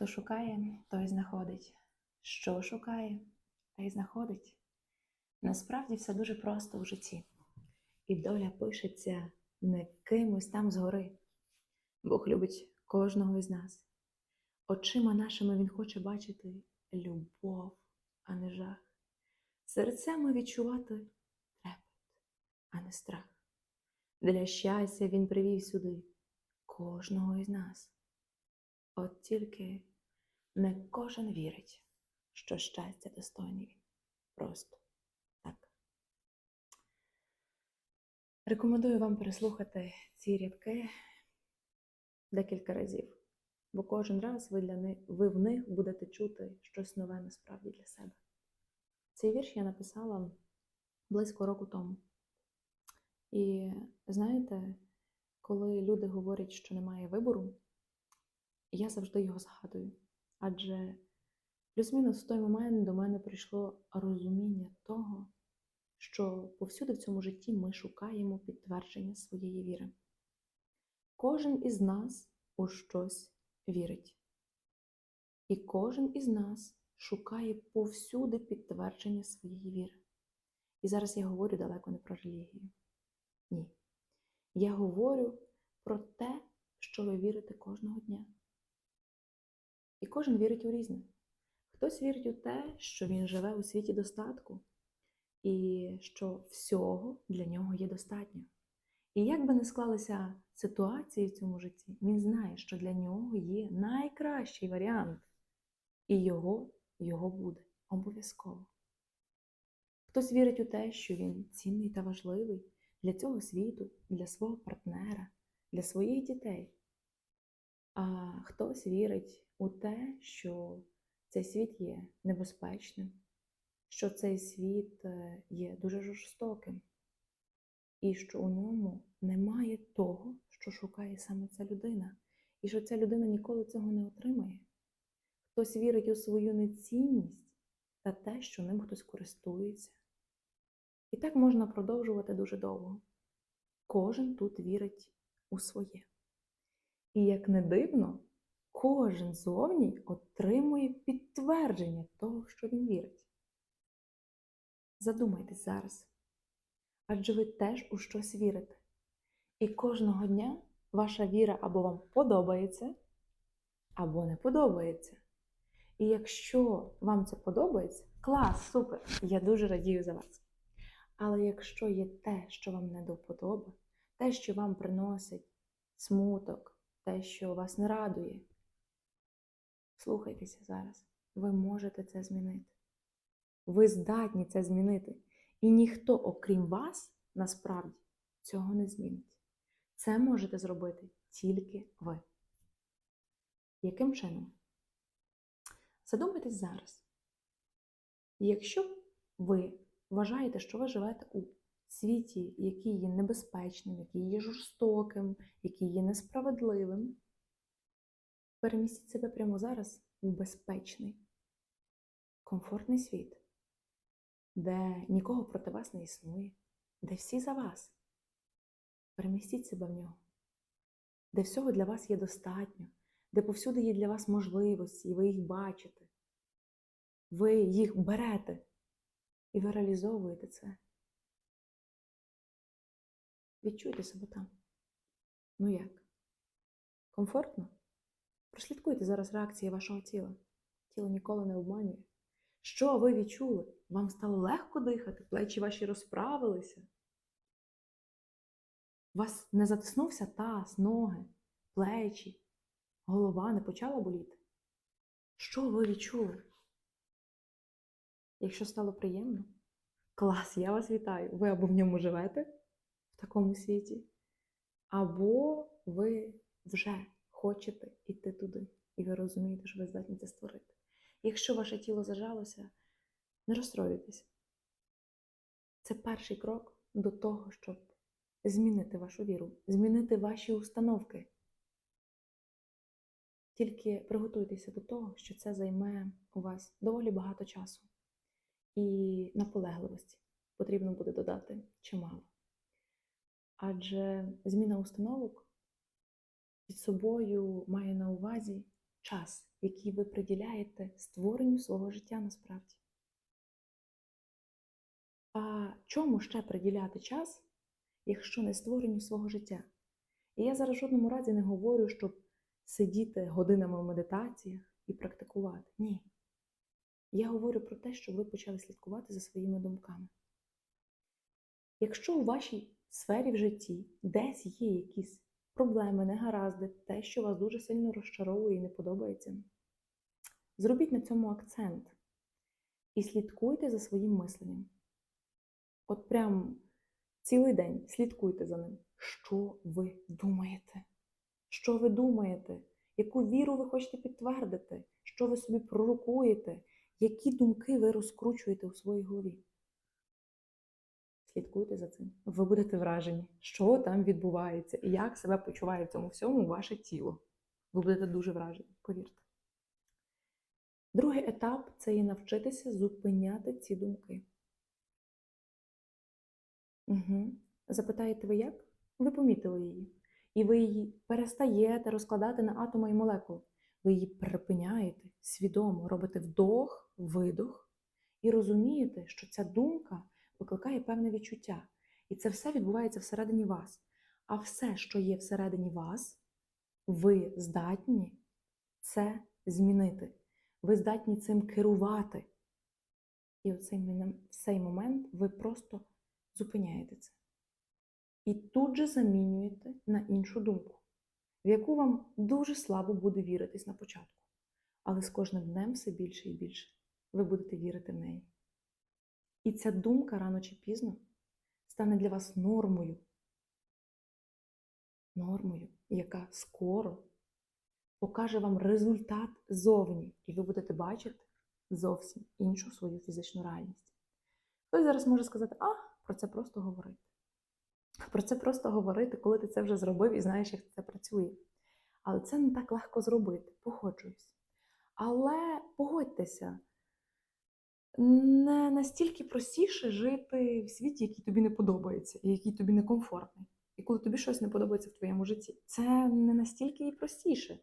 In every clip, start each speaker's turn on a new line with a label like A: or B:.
A: Хто шукає, той знаходить. Що шукає, той знаходить. Насправді все дуже просто в житті. І доля пишеться не кимось там згори. Бог любить кожного із нас. Очима нашими Він хоче бачити любов, а не жах. Серцями відчувати трепет, а не страх. Для щастя Він привів сюди кожного із нас. От тільки не кожен вірить, що щастя достойний він. Просто так. Рекомендую вам переслухати ці рядки декілька разів, бо кожен раз ви, для них, ви в них будете чути щось нове насправді для себе. Цей вірш я написала близько року тому. І знаєте, коли люди говорять, що немає вибору, я завжди його згадую. Адже плюс-мінус в той момент до мене прийшло розуміння того, що повсюди в цьому житті ми шукаємо підтвердження своєї віри. Кожен із нас у щось вірить. І кожен із нас шукає повсюди підтвердження своєї віри. І зараз я говорю далеко не про релігію. Ні. Я говорю про те, що ви вірите кожного дня. І кожен вірить у різне. Хтось вірить у те, що він живе у світі достатку, і що всього для нього є достатньо. І як би не склалися ситуації в цьому житті, він знає, що для нього є найкращий варіант, і його, його буде обов'язково. Хтось вірить у те, що він цінний та важливий для цього світу, для свого партнера, для своїх дітей. А хтось вірить у те, що цей світ є небезпечним, що цей світ е, є дуже жорстоким, і що у ньому немає того, що шукає саме ця людина, і що ця людина ніколи цього не отримає. Хтось вірить у свою нецінність та те, що ним хтось користується. І так можна продовжувати дуже довго. Кожен тут вірить у своє. І як не дивно, кожен зовні отримує підтвердження того, що він вірить. Задумайтесь зараз. Адже ви теж у щось вірите. І кожного дня ваша віра або вам подобається, або не подобається. І якщо вам це подобається, клас, супер! Я дуже радію за вас. Але якщо є те, що вам не до вподоби, те, що вам приносить смуток, те, що вас не радує, слухайтеся зараз. Ви можете це змінити. Ви здатні це змінити. І ніхто, окрім вас, насправді цього не змінить. Це можете зробити тільки ви. Яким чином? Задумайтесь зараз. Якщо ви вважаєте, що ви живете у світі, який є небезпечним, який є жорстоким, який є несправедливим, перемістіть себе прямо зараз у безпечний, комфортний світ, де нікого проти вас не існує, де всі за вас. Перемістіть себе в нього, де всього для вас є достатньо, де повсюди є для вас можливості, і ви їх бачите. Ви їх берете і ви реалізовуєте це. Відчуйте себе там. Ну як? Комфортно? Прослідкуйте зараз реакції вашого тіла. Тіло ніколи не обманює. Що ви відчули? Вам стало легко дихати, плечі ваші розправилися. Вас не затиснувся таз, ноги, плечі, голова не почала боліти? Що ви відчули? Якщо стало приємно, клас, я вас вітаю! Ви або в ньому живете такому світі, або ви вже хочете йти туди, і ви розумієте, що ви здатні це створити. Якщо ваше тіло зажалося, не розстроюйтесь. Це перший крок до того, щоб змінити вашу віру, змінити ваші установки. Тільки приготуйтеся до того, що це займе у вас доволі багато часу. І наполегливості потрібно буде додати чимало. Адже зміна установок під собою має на увазі час, який ви приділяєте створенню свого життя насправді. А чому ще приділяти час, якщо не створенню свого життя? І я зараз в жодному разі не говорю, щоб сидіти годинами в медитаціях і практикувати. Ні. Я говорю про те, щоб ви почали слідкувати за своїми думками. Якщо у вашій сфері в житті десь є якісь проблеми, негаразди, те, що вас дуже сильно розчаровує і не подобається, зробіть на цьому акцент і слідкуйте за своїм мисленням. От прям цілий день слідкуйте за ним. Що ви думаєте? Що ви думаєте? Яку віру ви хочете підтвердити? Що ви собі пророкуєте? Які думки ви розкручуєте у своїй голові? Слідкуйте за цим. Ви будете вражені, що там відбувається і як себе почуває в цьому всьому ваше тіло. Ви будете дуже вражені, повірте. Другий етап це є навчитися зупиняти ці думки. Угу. Запитаєте ви як? Ви помітили її. І ви її перестаєте розкладати на атоми і молекули. Ви її припиняєте свідомо, робите вдох, видох і розумієте, що ця думка викликає певне відчуття. І це все відбувається всередині вас. А все, що є всередині вас, ви здатні це змінити. Ви здатні цим керувати. І в цей момент ви просто зупиняєте це. І тут же замінюєте на іншу думку, в яку вам дуже слабо буде віритись на початку. Але з кожним днем все більше і більше ви будете вірити в неї. І ця думка рано чи пізно стане для вас нормою. Нормою, яка скоро покаже вам результат зовні, і ви будете бачити зовсім іншу свою фізичну реальність. Хтось зараз може сказати, а, про це просто говорити. Про це просто говорити, коли ти це вже зробив і знаєш, як це працює. Але це не так легко зробити, погоджуюсь. Але погодьтеся, не настільки простіше жити в світі, який тобі не подобається, і який тобі некомфортний. І коли тобі щось не подобається в твоєму житті, це не настільки і простіше.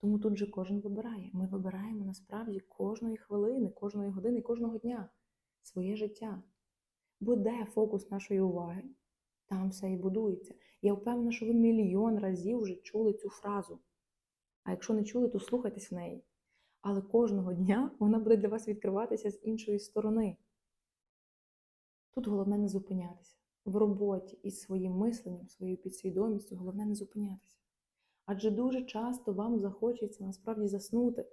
A: Тому тут же кожен вибирає. Ми вибираємо насправді кожної хвилини, кожної години, кожного дня своє життя. Бо де фокус нашої уваги, там все і будується. Я впевнена, що ви мільйон разів вже чули цю фразу. А якщо не чули, то слухайтесь в неї. Але кожного дня вона буде для вас відкриватися з іншої сторони. Тут головне не зупинятися. В роботі із своїм мисленням, своєю підсвідомістю, головне не зупинятися. Адже дуже часто вам захочеться насправді заснути.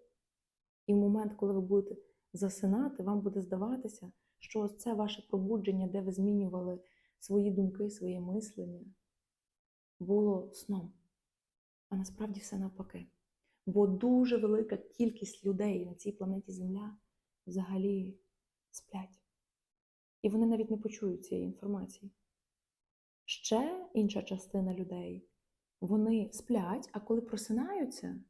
A: І в момент, коли ви будете засинати, вам буде здаватися, що ось це ваше пробудження, де ви змінювали свої думки, своє мислення, було сном. А насправді все навпаки. Бо дуже велика кількість людей на цій планеті Земля взагалі сплять. І вони навіть не почують цієї інформації. Ще інша частина людей, вони сплять, а коли просинаються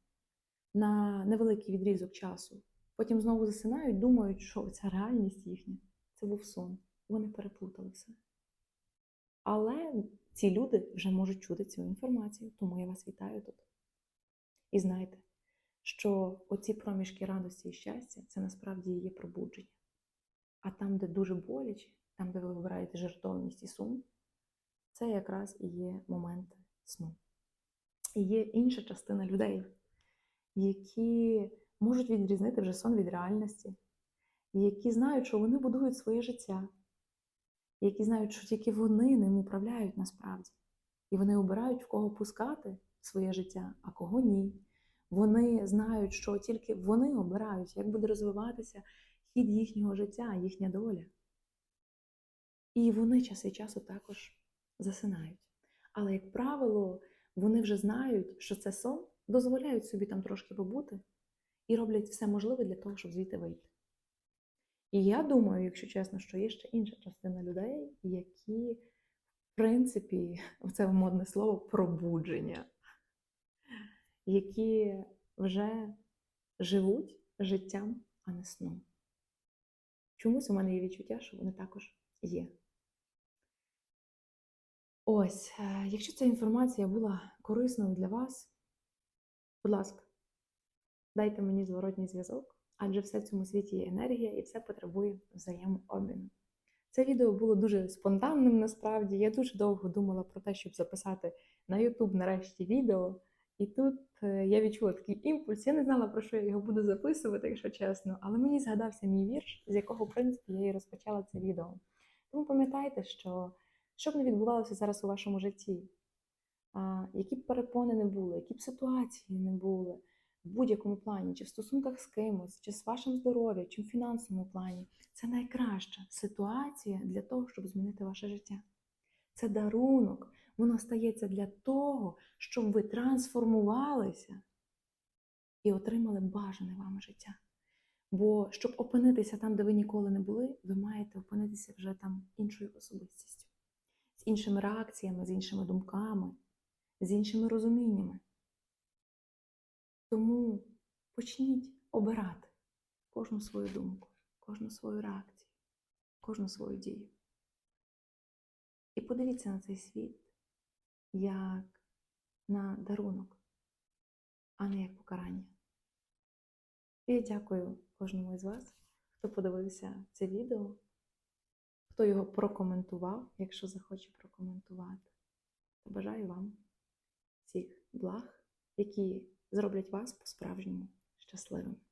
A: на невеликий відрізок часу, потім знову засинають, думають, що ця реальність їхня це був сон. Вони переплутали все. Але ці люди вже можуть чути цю інформацію, тому я вас вітаю тут. І знайте, що оці проміжки радості і щастя це насправді є пробудження. А там, де дуже боляче, там, де ви вибираєте жертовність і сум, це якраз і є момент сну. І є інша частина людей, які можуть відрізнити вже сон від реальності, які знають, що вони будують своє життя, які знають, що тільки вони ним управляють насправді. І вони обирають, в кого пускати своє життя, а кого ні. Вони знають, що тільки вони обирають, як буде розвиватися хід їхнього життя, їхня доля. І вони час від часу також засинають. Але, як правило, вони вже знають, що це сон, дозволяють собі там трошки побути і роблять все можливе для того, щоб звідти вийти. І я думаю, якщо чесно, що є ще інша частина людей, які, в принципі, це модне слово пробудження, які вже живуть життям, а не сном. Чомусь у мене є відчуття, що вони також є. Ось, е, якщо ця інформація була корисною для вас, будь ласка, дайте мені зворотній зв'язок, адже все в цьому світі є енергія і все потребує взаємообміну. Це відео було дуже спонтанним насправді. Я дуже довго думала про те, щоб записати на YouTube нарешті відео. І тут е, я відчула такий імпульс. Я не знала, про що я його буду записувати, якщо чесно, але мені згадався мій вірш, з якого, в принципі, я і розпочала це відео. Тому пам'ятайте, що що б не відбувалося зараз у вашому житті, які б перепони не були, які б ситуації не були в будь-якому плані, чи в стосунках з кимось, чи з вашим здоров'ям, чи в фінансовому плані, це найкраща ситуація для того, щоб змінити ваше життя. Це дарунок, воно стається для того, щоб ви трансформувалися і отримали бажане вами життя. Бо щоб опинитися там, де ви ніколи не були, ви маєте опинитися вже там іншою особистістю, з іншими реакціями, з іншими думками, з іншими розуміннями. Тому почніть обирати кожну свою думку, кожну свою реакцію, кожну свою дію. І подивіться на цей світ як на дарунок, а не як покарання. І дякую кожному із вас, хто подивився це відео, хто його прокоментував, якщо захоче прокоментувати. Бажаю вам всіх благ, які зроблять вас по-справжньому щасливим.